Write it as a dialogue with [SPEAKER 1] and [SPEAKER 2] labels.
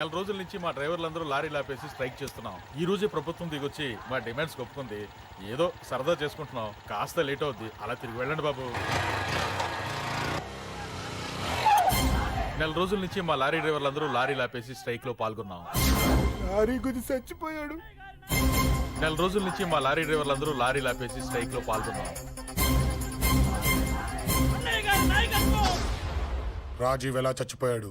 [SPEAKER 1] నెల రోజుల నుంచి మా డ్రైవర్లందరూ లారీ లాపేసి స్ట్రైక్ చేస్తున్నాం. ఈ రోజే ప్రభుత్వం దిగొచ్చి మా డిమాండ్స్ ఒప్పుకుంది. ఏదో సరదా చేసుకుంటున్నాం. కాస్త లేట్ అవుద్ది. అలా తిరిగి వెళ్ళండి బాబు. నెల రోజుల నుంచి మా లారీ డ్రైవర్లందరూ లారీ లాపేసి స్ట్రైక్లో పాల్గొన్నాం.
[SPEAKER 2] లారీ గుద్ది చచ్చిపోయాడు.
[SPEAKER 1] నెల రోజుల నుంచి మా లారీ డ్రైవర్లందరూ లారీ లాపేసి స్ట్రైక్లో పాల్గొన్నాం.
[SPEAKER 2] రాజీవ్ ఎలా చచ్చిపోయాడు?